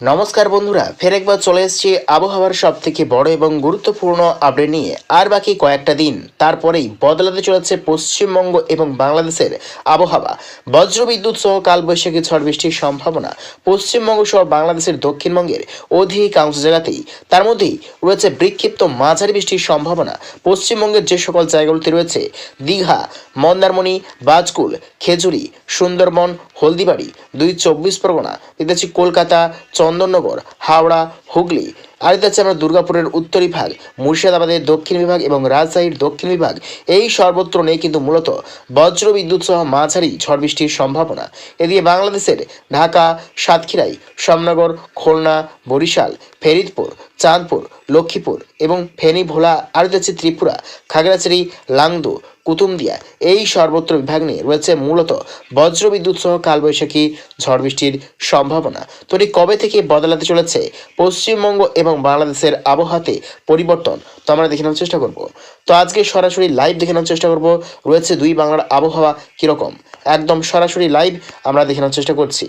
নমস্কার বন্ধুরা, ফের একবার চলে এসেছি আবহাওয়ার সব থেকে বড় এবং গুরুত্বপূর্ণ আপডেট নিয়ে। আর বাকি কয়েকটা দিন, তারপরেই বদলাতে চলেছে পশ্চিমবঙ্গ এবং বাংলাদেশের আবহাওয়া। বজ্রবিদ্যুৎ সহ কালবৈশাখী ঝড় বৃষ্টির সম্ভাবনা পশ্চিমবঙ্গ সহ বাংলাদেশের দক্ষিণবঙ্গের অধিকাংশ জায়গাতেই তার মধ্যেই রয়েছে বিক্ষিপ্ত মাঝারি বৃষ্টির সম্ভাবনা। পশ্চিমবঙ্গের যে সকল জায়গাগুলিতে রয়েছে, দীঘা, মন্দারমণি, বাজকুল, খেজুরি, সুন্দরবন, হলদিবাড়ি, দুই চব্বিশ পরগনা দেখতে কলকাতা চন্দননগর, হাওড়া, হুগলি আর পাচ্ছি আমরা দুর্গাপুরের উত্তর বিভাগ মুর্শিদাবাদের দক্ষিণ বিভাগ এবং রাজশাহীর দক্ষিণ বিভাগ। এই সর্বত্র নেই কিন্তু মূলত বজ্র বিদ্যুৎ সহ মাঝারি ঝড় বৃষ্টির সম্ভাবনা। এদিকে বাংলাদেশের ঢাকা, সাতক্ষীরাই শ্যামনগর খুলনা, বরিশাল, ফেরিদপুর, চাঁদপুর, লক্ষ্মীপুর এবং ফেনী, ভোলা আর যাচ্ছে ত্রিপুরা, খাগড়াছড়ি, লাংদু কুতুমদিয়া। এই সর্বত্র বিভাগ নিয়ে রয়েছে মূলত বজ্রবিদ্যুৎ সহ কালবৈশাখী ঝড় বৃষ্টির সম্ভাবনা। তো এটি কবে থেকে বদলাতে চলেছে পশ্চিমবঙ্গ এবং বাংলাদেশের আবহাওয়াতে পরিবর্তন? তো আমরা দেখে নেওয়ার চেষ্টা করব। তো আজকে সরাসরি লাইভ দেখে নেওয়ার চেষ্টা করব। রয়েছে দুই বাংলার আবহাওয়া কীরকম? একদম সরাসরি লাইভ আমরা দেখে নেওয়ার চেষ্টা করছি।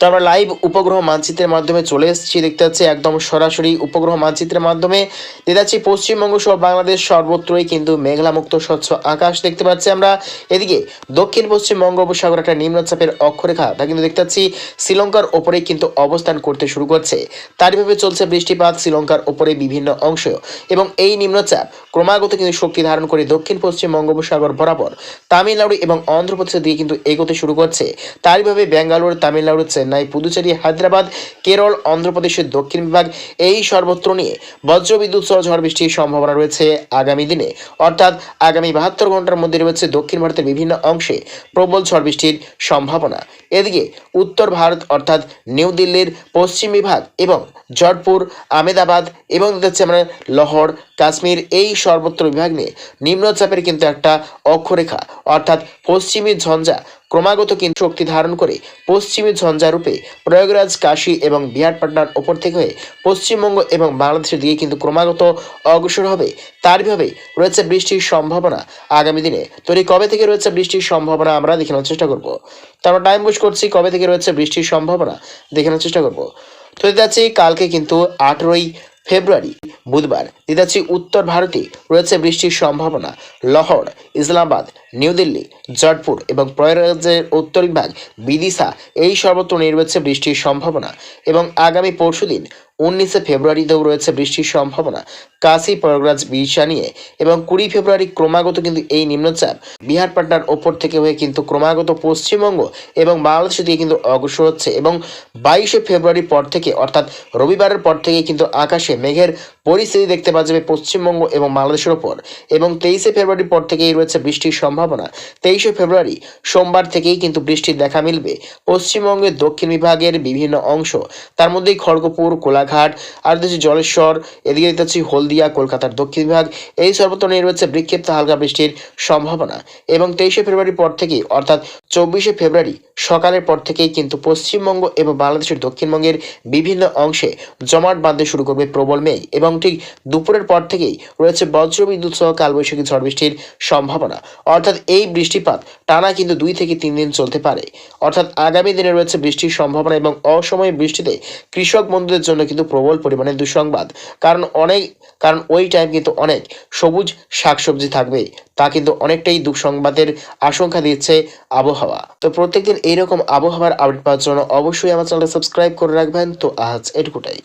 তো আমরা লাইভ উপগ্রহ মানচিত্রের মাধ্যমে চলে এসেছি। দেখতে পাচ্ছি, একদম সরাসরি উপগ্রহ মানচিত্রের মাধ্যমে। দেখতে পাচ্ছি, পশ্চিমবঙ্গ সহ বাংলাদেশ সর্বত্রই কিন্তু মেঘলামুক্ত, স্বচ্ছ আকাশ দেখতে পাচ্ছি আমরা। এদিকে দক্ষিণ পশ্চিম বঙ্গোপসাগর একটা নিম্নচাপের অক্ষরেখা, তা কিন্তু দেখতে পাচ্ছি, শ্রীলঙ্কার ওপরে কিন্তু অবস্থান করতে শুরু করছে। তারইভাবে চলছে বৃষ্টিপাত, শ্রীলঙ্কার ওপরে বিভিন্ন অংশ। এবং এই নিম্নচাপ ক্রমাগত কিন্তু শক্তি ধারণ করে দক্ষিণ পশ্চিম বঙ্গোপসাগর বরাবর। তামিলনাড়ু এবং অন্ধ্রপ্রদেশের দিকে কিন্তু এগোতে শুরু করছে। তারইভাবে ব্যাঙ্গালোর তামিলনাড়ু চেন্নাই, পুদুচেরি, হায়দ্রাবাদ, কেরল, অন্ধ্রপ্রদেশের দক্ষিণ বিভাগ, এই সর্বত্র নিয়ে বজ্রবিদ্যুৎ সহ ঝড় বৃষ্টির সম্ভাবনা রয়েছে আগামী দিনে। অর্থাৎ আগামী বাহাত্তর ঘণ্টার মধ্যে রয়েছে দক্ষিণ ভারতের বিভিন্ন অংশে প্রবল ঝড় বৃষ্টির সম্ভাবনা। এদিকে উত্তর ভারত অর্থাৎ নিউ দিল্লির পশ্চিম বিভাগ এবং জটপুর আমেদাবাদ এবং দেখতে পাচ্ছি আমরা লহর কাশ্মীর এই সর্বত্র বিভাগ নিয়ে নিম্নচাপের কিন্তু একটা অক্ষরেখা। অর্থাৎ পশ্চিমী ঝঞ্ঝা ক্রমাগত কিন্তু শক্তি ধারণ করে পশ্চিমী ঝঞ্ঝা রূপে প্রয়াগরাজ, কাশী এবং বিহারপাটনার ওপর থেকে হয়ে পশ্চিমবঙ্গ এবং বাংলাদেশের দিকে কিন্তু ক্রমাগত অগ্রসর হবে। তার বিভাবে রয়েছে বৃষ্টির সম্ভাবনা আগামী দিনে। তো এই কবে থেকে রয়েছে বৃষ্টির সম্ভাবনা আমরা দেখে নেওয়ার চেষ্টা করব। তো আমরা টাইম বুঝ করছি, কবে থেকে রয়েছে বৃষ্টির সম্ভাবনা দেখে নেওয়ার চেষ্টা করব। তো যাচ্ছি কালকে কিন্তু আঠেরোই ফেব্রুয়ারি বুধবার দিদাচ্ছি উত্তর ভারতে রয়েছে বৃষ্টির সম্ভাবনা। লহর ইসলামাবাদ নিউ দিল্লি জটপুর এবং প্রয়াগরাজের উত্তর বিভাগ বিদিশা, এই সর্বত্র রয়েছে বৃষ্টির সম্ভাবনা এবং আগামী পরশুদিন উনিশে ফেব্রুয়ারিতেও রয়েছে বৃষ্টির সম্ভাবনা। কাশি, প্রয়াগরাজ, বিদিশা নিয়ে এবং কুড়ি ফেব্রুয়ারি ক্রমাগত কিন্তু এই নিম্নচাপ। বিহার পাটনার ওপর থেকে হয়ে কিন্তু ক্রমাগত পশ্চিমবঙ্গ এবং বাংলাদেশের দিকে কিন্তু অগ্রসর হচ্ছে এবং বাইশে ফেব্রুয়ারির পর থেকে অর্থাৎ রবিবারের পর থেকে কিন্তু আকাশে মেঘের পরিস্থিতি দেখতে পাওয়া যাবে পশ্চিমবঙ্গ এবং বাংলাদেশের ওপর এবং তেইশে ফেব্রুয়ারির পর থেকেই রয়েছে বৃষ্টির সম্ভাবনা। তেইশে ফেব্রুয়ারি, সোমবার থেকেই কিন্তু বৃষ্টির দেখা মিলবে। পশ্চিমবঙ্গের দক্ষিণ বিভাগের বিভিন্ন অংশ, তার মধ্যেই খড়গপুর, কোলাঘাট, আর দেখছি জলেশ্বর, এদিকে দেখতে হলদিয়া, কলকাতার দক্ষিণ বিভাগ, এই সর্বত্র নিয়ে রয়েছে বিক্ষিপ্ত হালকা বৃষ্টির সম্ভাবনা। এবং তেইশে ফেব্রুয়ারির পর থেকেই, অর্থাৎ চব্বিশে ফেব্রুয়ারি সকালের পর থেকেই কিন্তু পশ্চিমবঙ্গ এবং বাংলাদেশের দক্ষিণবঙ্গের বিভিন্ন অংশে জমাট বাঁধতে শুরু করবে প্রবল মেঘ এবং ঠিক দুপুরের পর থেকেই রয়েছে বজ্রবিদ্যুৎ সহ কালবৈশাখী ঝড় বৃষ্টির সম্ভাবনা। অর্থাৎ এই বৃষ্টিপাত টানা কিন্তু দুই থেকে তিন দিন চলতে পারে। অর্থাৎ আগামী দিনে রয়েছে বৃষ্টির সম্ভাবনা এবং অসময়ে বৃষ্টিতে কৃষক বন্ধুদের জন্য কিন্তু প্রবল পরিমাণে দুঃসংবাদ। কারণ অনেক, কারণ ওই টাইম কিন্তু অনেক সবুজ শাকসবজি থাকবে। তা কিন্তু অনেকটাই দুঃসংবাদের আশঙ্কা দিচ্ছে আবহাওয়া। তো প্রত্যেকদিন এইরকম আবহাওয়ার আপডেট পাওয়ার জন্য অবশ্যই আমার চ্যানেলটা সাবস্ক্রাইব করে রাখবেন। তো আজ এটুকুটাই।